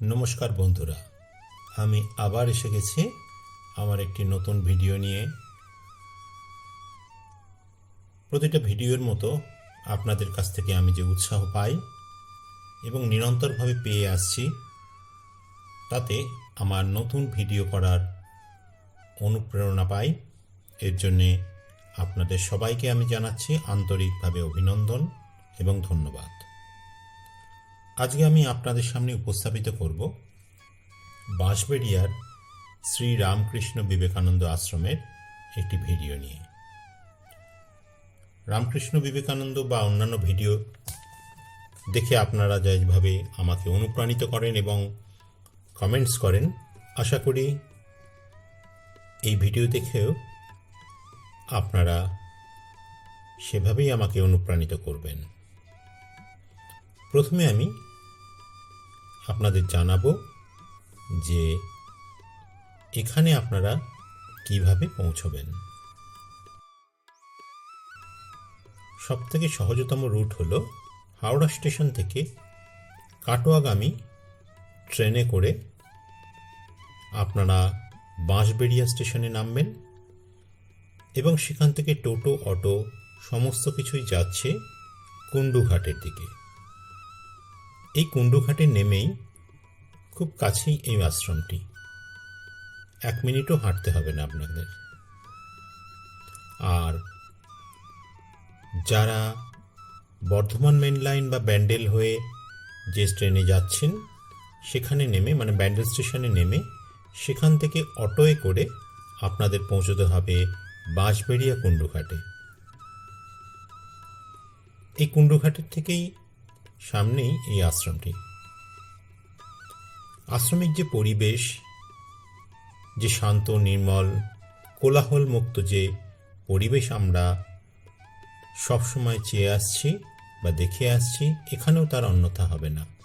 নমস্কার বন্ধুরা, আমি আবার এসে গেছি আমার একটি নতুন ভিডিও নিয়ে। প্রতিটা ভিডিওর মতো আপনাদের কাছ থেকে আমি যে উৎসাহ পাই এবং নিরন্তরভাবে পেয়ে আসছি, তাতে আমার নতুন ভিডিও করার অনুপ্রেরণা পাই। এর জন্যে আপনাদের সবাইকে আমি জানাচ্ছি আন্তরিকভাবে অভিনন্দন এবং ধন্যবাদ। আজকে আমি আপনাদের সামনে উপস্থাপিত করব বাঁশবেড়িয়ার শ্রী রামকৃষ্ণ বিবেকানন্দ আশ্রমের একটি ভিডিও নিয়ে। রামকৃষ্ণ বিবেকানন্দ বা অন্যান্য ভিডিও দেখে আপনারা যেভাবে আমাকে অনুপ্রাণিত করেন এবং কমেন্টস করেন, আশা করি এই ভিডিও দেখেও আপনারা সেভাবেই আমাকে অনুপ্রাণিত করবেন। প্রথমে আমি আপনাদের জানাব যে এখানে আপনারা কীভাবে পৌঁছবেন। সবথেকে সহজতম রুট হলো হাওড়া স্টেশন থেকে কাটোয়াগামী ট্রেনে করে আপনারা বাঁশবেড়িয়া স্টেশনে নামবেন এবং সেখান থেকে টোটো, অটো, সমস্ত কিছুই যাচ্ছে কুণ্ডুঘাটের দিকে। এই কুণ্ডুঘাটে নেমেই খুব কাছেই এই আশ্রমটি। এক মিনিটও হাঁটতে হবে না আপনাদের। আর যারা বর্ধমান মেন লাইন বা ব্যান্ডেল হয়ে যে ট্রেনে যাচ্ছেন, সেখানে নেমে মানে ব্যান্ডেল স্টেশনে নেমে, সেখান থেকে অটোয়ে করে আপনাদের পৌঁছতে হবে বাঁশবেড়িয়া কুণ্ডুঘাটে। এই কুণ্ডুঘাটের থেকেই সামনেই এই আশ্রমটি। আশ্রমিক যে পরিবেশ, যে শান্ত, নির্মল কোলাহল মুক্ত যে পরিবেশ আমরা সবসময় চেয়ে আসছি বা দেখে আসছি, এখানেও তার অন্যথা হবে না।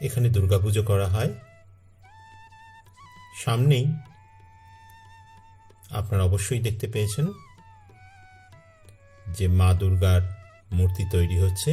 এখানে দুর্গাপুজো করা হয়। সামনেই আপনারা অবশ্যই দেখতে পেয়েছেন যে মা দুর্গার মূর্তি তৈরি হচ্ছে।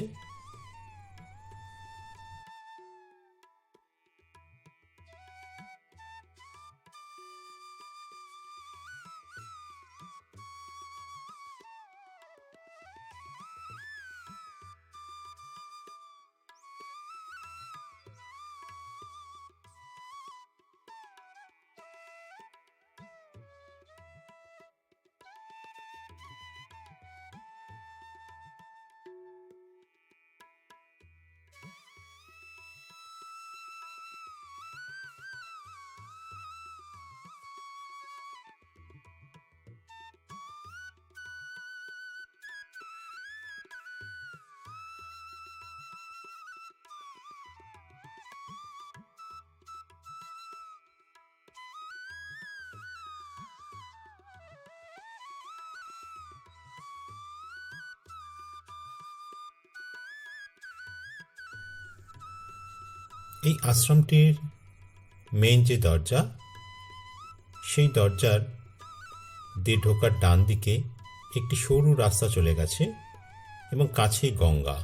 এই আশ্রমটির মেন যে দরজা, সেই দরজার দিয়ে ঢোকার ডান দিকে একটি সরু রাস্তা চলে গেছে এবং কাছেই গঙ্গা।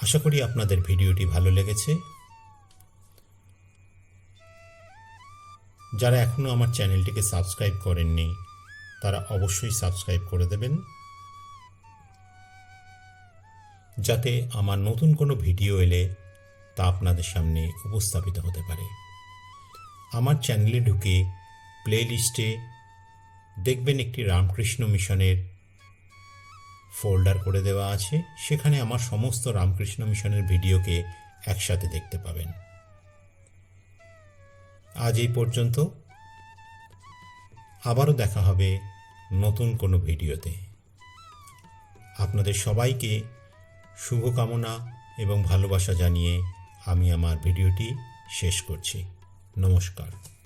আশা করি আপনাদের ভিডিওটি ভালো লেগেছে। যারা এখনও আমার চ্যানেলটিকে সাবস্ক্রাইব করেননি, তারা অবশ্যই সাবস্ক্রাইব করে দেবেন। যাতে আমার নতুন কোনো ভিডিও এলে তা আপনাদের সামনে উপস্থাপিত হতে পারে। আমার চ্যানেলে ঢুকে প্লে লিস্টে দেখবেন একটি রামকৃষ্ণ মিশনের ফোল্ডার করে দেওয়া আছে। সেখানে আমার সমস্ত রামকৃষ্ণ মিশনের ভিডিওকে একসাথে দেখতে পাবেন। আজ এই পর্যন্ত। আবারও দেখা হবে নতুন কোনো ভিডিওতে। আপনাদের সবাইকে শুভকামনা এবং ভালোবাসা জানিয়ে আমি আমার ভিডিওটি শেষ করছি। নমস্কার।